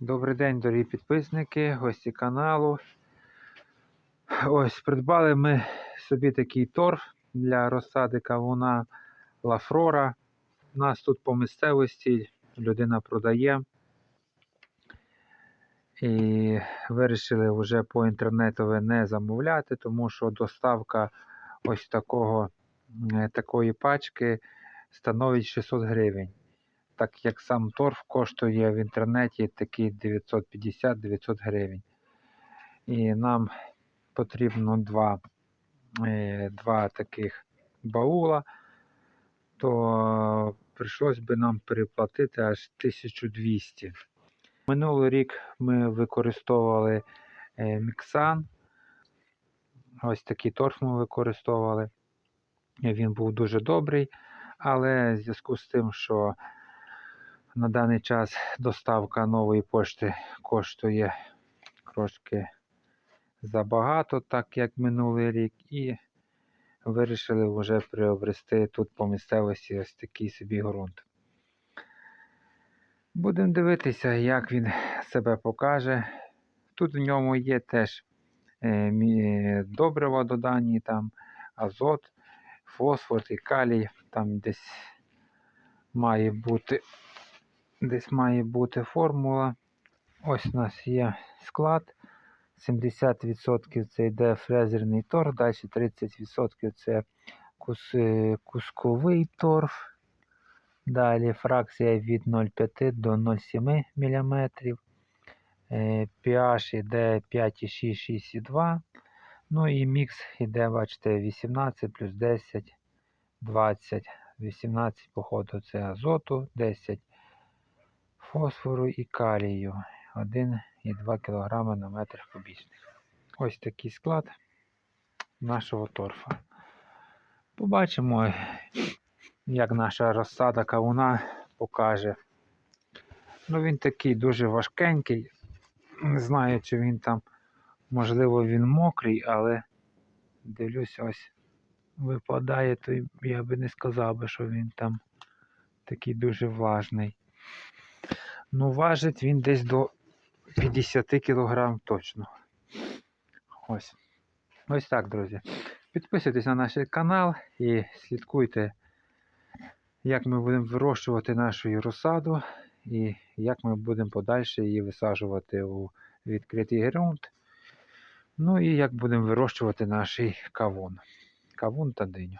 Добрий день, дорогі підписники, гості каналу. Ось придбали ми собі такий торф для розсади кавуна Лафрора. У нас тут по місцевості людина продає. І вирішили вже по інтернету не замовляти, тому що доставка ось такого, е, такої пачки становить 600 гривень так як сам торф коштує в інтернеті такі 950-900 гривень. І нам потрібно два, е, два таких баула, то прийшлось би нам переплатити аж 1200. Минулий рік ми використовували е, міксан. Ось такий торф ми використовували. Він був дуже добрий, але в зв'язку з тим, що на даний час доставка нової пошти коштує трошки забагато, так як минулий рік, і вирішили вже приобрести тут по місцевості ось такий собі ґрунт. Будемо дивитися, як він себе покаже. Тут в ньому є теж е, добрива додані, там азот, фосфор і калій, там десь має бути десь має бути формула. Ось у нас є склад. 70% це йде фрезерний торф, далі 30% це кус, е, кусковий торф. Далі фракція від 0,5 до 0,7 мм. pH йде 5,6, 6,2. Ну і мікс йде, бачите, 18 плюс 10, 20. 18, походу, це азоту, 10 фосфору і калію 1,2 кг на метр кубічний. Ось такий склад нашого торфа. Побачимо, як наша розсада кавуна покаже. Ну, він такий дуже важкенький. Не знаю, чи він там, можливо, він мокрий, але дивлюсь, ось випадає, то я би не сказав би, що він там такий дуже влажний. Ну, важить він десь до 50 кг точно. Ось. Ось так, друзі. Підписуйтесь на наш канал і слідкуйте, як ми будемо вирощувати нашу розсаду і як ми будемо подальше її висаджувати у відкритий ґрунт. Ну і як будемо вирощувати наш кавун. Кавун та диню.